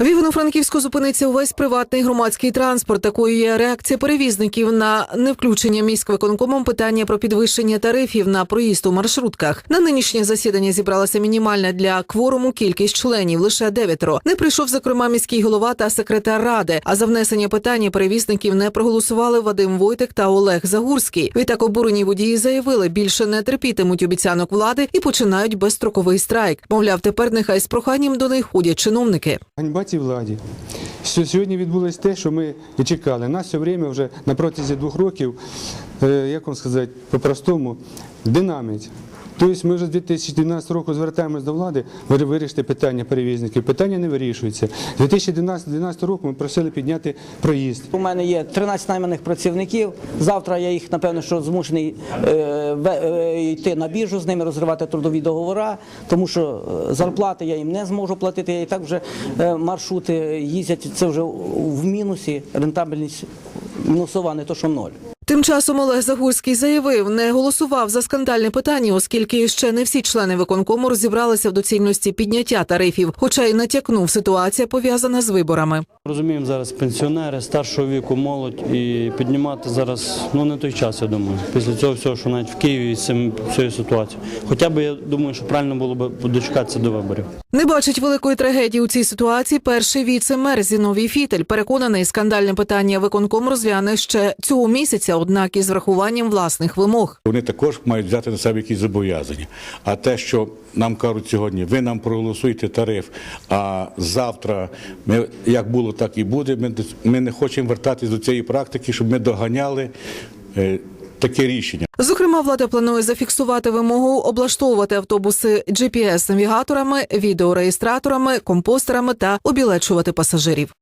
В Івано-Франківську зупиниться увесь приватний громадський транспорт. Такою є реакція перевізників на невключення міськвиконкомом питання про підвищення тарифів на проїзд у маршрутках. На нинішнє засідання зібралася мінімальна для кворуму кількість членів лише дев'ятеро. Не прийшов зокрема міський голова та секретар ради. А за внесення питання перевізників не проголосували Вадим Войтик та Олег Загурський. Відтак обурені водії заявили, більше не терпітимуть обіцянок влади і починають безстроковий страйк. Мовляв, тепер нехай з проханням до них ходять чиновники. Цій владі. Що Сьогодні відбулось те, що ми і чекали. Нас все время вже на протязі двох років, е, як вам сказати, по-простому, динамить. Тобто ми вже з 2012 року звертаємось до влади, ви- вирішити питання перевізників. Питання не вирішується. З 2012 року ми просили підняти проїзд. У мене є 13 найманих працівників. Завтра я їх, напевно, що змушений е, е, йти на біржу з ними, розривати трудові договори, тому що е, зарплати я їм не зможу платити. Я і так вже маршрути їздять. Це вже в мінусі. Рентабельність мінусова, не то що ноль. Тим часом Олег Загурський заявив, не голосував за скандальне питання, оскільки ще не всі члени виконкому розібралися в доцільності підняття тарифів, хоча й натякнув ситуація пов'язана з виборами. Розуміємо зараз пенсіонери, старшого віку, молодь і піднімати зараз ну не той час, я думаю. Після цього всього, що навіть в Києві з цим цією ситуацією. Хоча б я думаю, що правильно було б дочекатися до виборів. Не бачить великої трагедії у цій ситуації перший віце-мер Зіновій Фітель. Переконаний, скандальне питання виконком розгляне ще цього місяця, однак із врахуванням власних вимог. Вони також мають взяти на себе якісь зобов'язання. А те, що нам кажуть сьогодні, ви нам проголосуєте тариф, а завтра ми як було, так і буде. Ми, ми не хочемо вертатись до цієї практики, щоб ми доганяли е, таке рішення. Зокрема, влада планує зафіксувати вимогу облаштовувати автобуси GPS-навігаторами, відеореєстраторами, компостерами та обілечувати пасажирів.